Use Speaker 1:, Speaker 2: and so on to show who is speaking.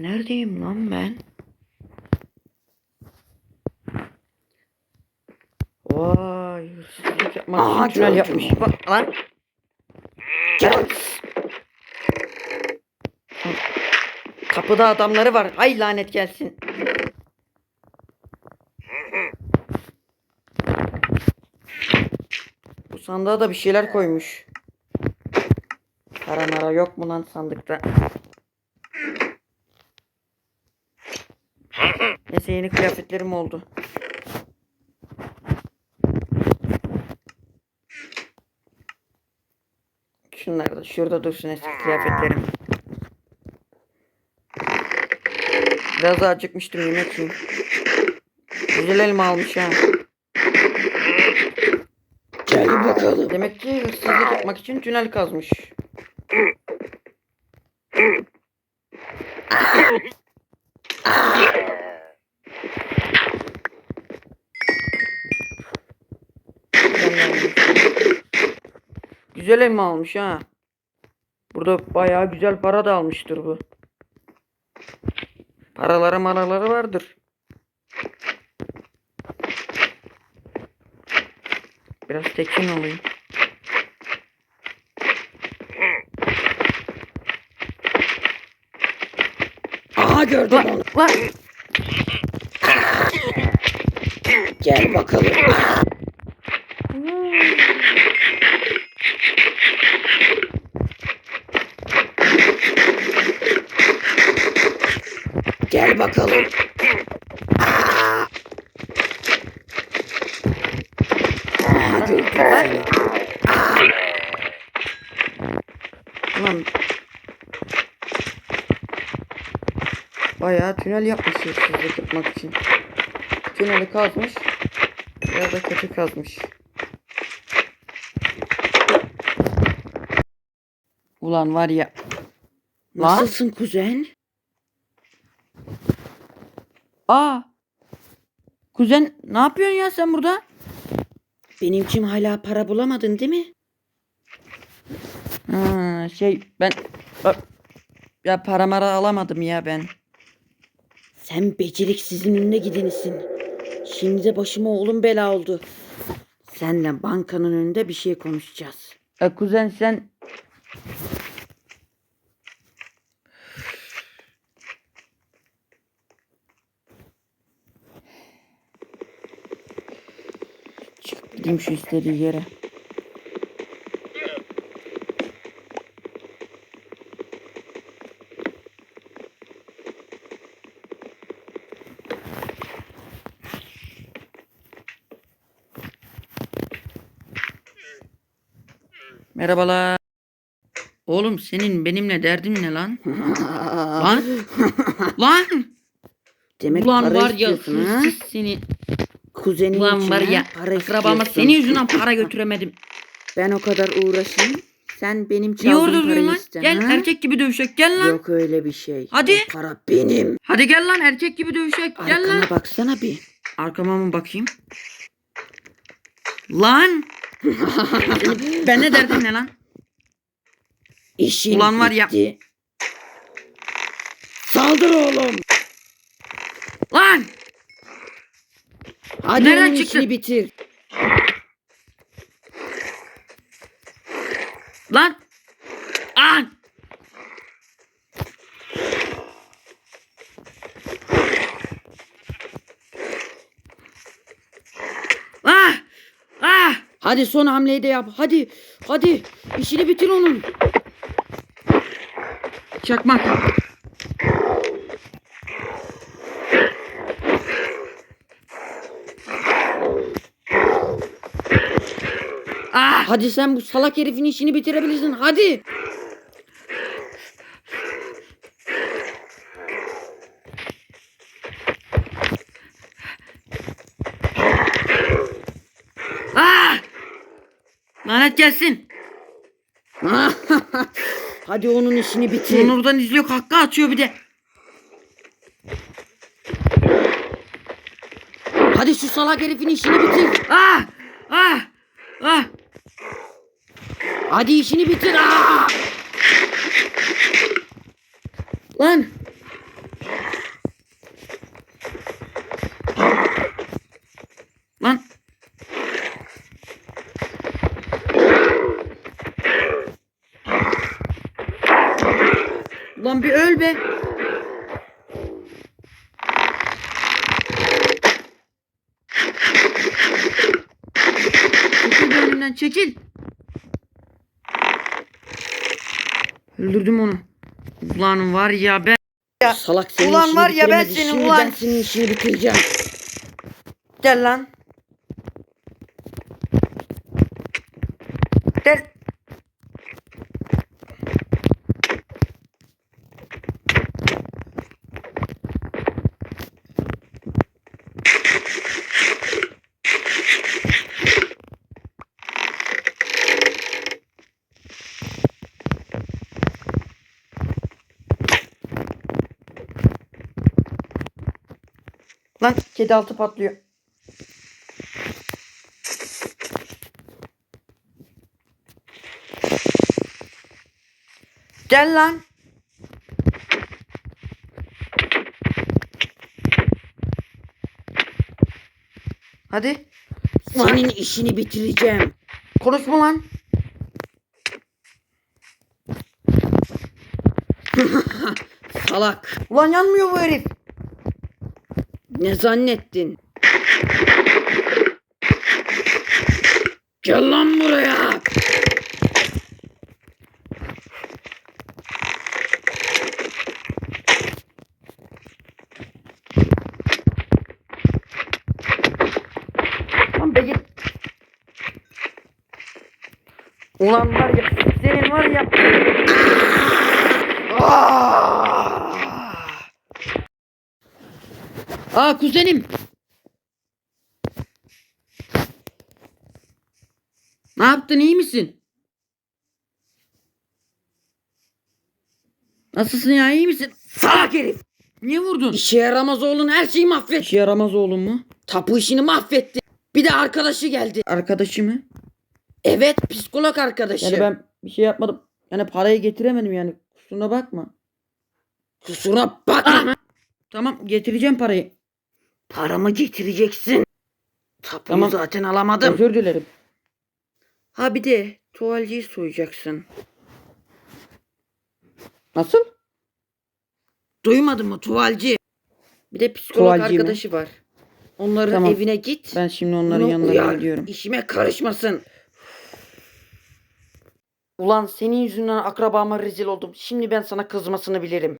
Speaker 1: Neredeyim lan ben? Vay hırsızlık yapmak
Speaker 2: Aha,
Speaker 1: için tünel yapmış. Bak lan.
Speaker 2: Gel.
Speaker 1: Kapıda adamları var. Ay lanet gelsin. Bu sandığa da bir şeyler koymuş. Para mara yok mu lan sandıkta? Neyse yeni kıyafetlerim oldu. Şunlar da şurada dursun eski kıyafetlerim. Biraz daha acıkmıştım yemek yiyeyim. Güzel elma almış ha.
Speaker 2: Gel bakalım.
Speaker 1: Demek ki hırsızlık yapmak için tünel kazmış. Güzel elma almış ha. Burada bayağı güzel para da almıştır bu. Paraları maraları vardır. Biraz tekin olayım.
Speaker 2: Aha gördüm
Speaker 1: Lan,
Speaker 2: onu.
Speaker 1: lan.
Speaker 2: Gel bakalım. Gel bakalım. Aa! Aha gördüm seni.
Speaker 1: Lan. Bayağı tünel yapmış hırsızlık yapmak için. Tüneli kazmış. Biraz da kötü kazmış. Ulan var ya. Lan.
Speaker 2: Nasılsın kuzen?
Speaker 1: Aa. Kuzen ne yapıyorsun ya sen burada?
Speaker 2: Benim kim hala para bulamadın değil mi?
Speaker 1: Ha, şey ben ya para mara alamadım ya ben.
Speaker 2: Sen beceriksizin önüne gidenisin. Şimdi de başıma oğlum bela oldu. Senle bankanın önünde bir şey konuşacağız.
Speaker 1: E, kuzen sen gideyim şu istediği yere. Merhabalar. Oğlum senin benimle derdin ne lan? Lan! Lan!
Speaker 2: Demek
Speaker 1: Ulan var ya hırsız seni.
Speaker 2: Kuzenin
Speaker 1: Ulan var ya
Speaker 2: para
Speaker 1: akrabama
Speaker 2: istiyorsun.
Speaker 1: senin yüzünden para götüremedim.
Speaker 2: Ben o kadar uğraşayım. Sen benim
Speaker 1: Niye
Speaker 2: çaldığım
Speaker 1: orada duruyorsun
Speaker 2: parayı
Speaker 1: lan?
Speaker 2: iste.
Speaker 1: Gel
Speaker 2: ha?
Speaker 1: erkek gibi dövüşek gel lan.
Speaker 2: Yok öyle bir şey.
Speaker 1: Hadi.
Speaker 2: O para benim.
Speaker 1: Hadi gel lan erkek gibi dövüşek gel
Speaker 2: Arkana
Speaker 1: lan.
Speaker 2: baksana bir.
Speaker 1: Arkama mı bakayım? Lan! ben ne derdin ne lan?
Speaker 2: İşin
Speaker 1: Ulan var ya-
Speaker 2: bitti. Saldır oğlum.
Speaker 1: Lan!
Speaker 2: Hadi
Speaker 1: Nereden
Speaker 2: onun
Speaker 1: çıktın?
Speaker 2: işini bitir.
Speaker 1: Lan! An! Ah! Ah!
Speaker 2: Hadi son hamleyi de yap. Hadi. Hadi. İşini bitir onun.
Speaker 1: Çakmak. Ah!
Speaker 2: Hadi sen bu salak herifin işini bitirebilirsin. Hadi.
Speaker 1: Ah! Lanet gelsin.
Speaker 2: Hadi onun işini bitir.
Speaker 1: Onur'dan izliyor kakka atıyor bir de.
Speaker 2: Hadi şu salak herifin işini bitir.
Speaker 1: Ah! Ah! Ah!
Speaker 2: Hadi işini bitir. Aa!
Speaker 1: Lan!
Speaker 2: Ulan bir öl be. Çekil be önümden çekil. Öldürdüm onu. Ulan var ya ben.
Speaker 1: Ya,
Speaker 2: Salak senin
Speaker 1: ulan var ya ben senin
Speaker 2: Şimdi
Speaker 1: ulan.
Speaker 2: ben senin işini bitireceğim.
Speaker 1: Gel lan. Lan kedi altı patlıyor. Gel lan. Hadi.
Speaker 2: Senin işini bitireceğim.
Speaker 1: Konuşma lan.
Speaker 2: Salak.
Speaker 1: Ulan yanmıyor bu herif.
Speaker 2: Ne zannettin? Gel lan buraya.
Speaker 1: Lan be git. Ulan var ya senin var ya. Ah!
Speaker 2: Aa kuzenim. Ne yaptın iyi misin? Nasılsın ya iyi misin?
Speaker 1: Salak herif.
Speaker 2: Niye vurdun? İşe yaramaz oğlun her şeyi mahvetti.
Speaker 1: İşe yaramaz oğlum mu?
Speaker 2: Tapu işini mahvetti. Bir de arkadaşı geldi.
Speaker 1: Arkadaşı mı?
Speaker 2: Evet psikolog arkadaşı.
Speaker 1: Yani ben bir şey yapmadım. Yani parayı getiremedim yani. Kusuruna bakma.
Speaker 2: Kusura bakma.
Speaker 1: Tamam getireceğim parayı.
Speaker 2: Paramı getireceksin. Tapuyu
Speaker 1: Tamam.
Speaker 2: zaten alamadım.
Speaker 1: Özür dilerim.
Speaker 2: Ha bir de tuvalciyi soyacaksın.
Speaker 1: Nasıl?
Speaker 2: Duymadın mı tuvalci? Bir de psikolog
Speaker 1: Tuvalci mi?
Speaker 2: arkadaşı var. Onların
Speaker 1: Tamam.
Speaker 2: evine git.
Speaker 1: Ben şimdi onların
Speaker 2: Bunu
Speaker 1: yanına
Speaker 2: uyar.
Speaker 1: gidiyorum.
Speaker 2: İşime karışmasın.
Speaker 1: Ulan senin yüzünden akrabama rezil oldum. Şimdi ben sana kızmasını bilirim.